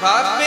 ভাবে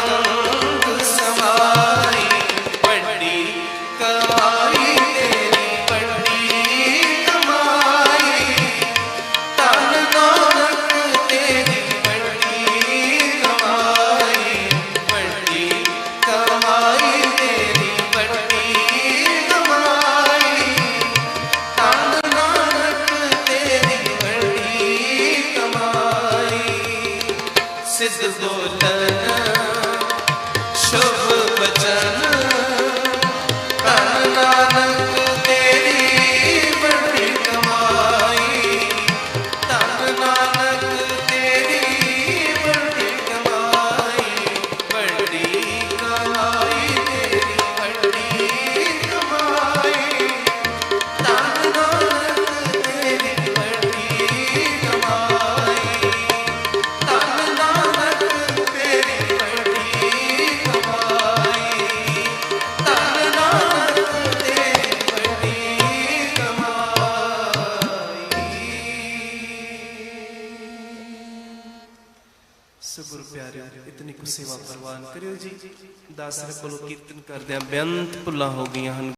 সং ਪਿਆਰਿਓ, ਇਤਨੀ ਕੁ ਸੇਵਾ ਪ੍ਰਵਾਨ ਕਰਿਓ ਜੀ। ਦਾਸ ਕੋਲੋਂ ਕੀਰਤਨ ਕਰਦਿਆਂ ਬੇਅੰਤ ਭੁੱਲਾਂ ਹੋ ਗਈਆਂ ਹਨ।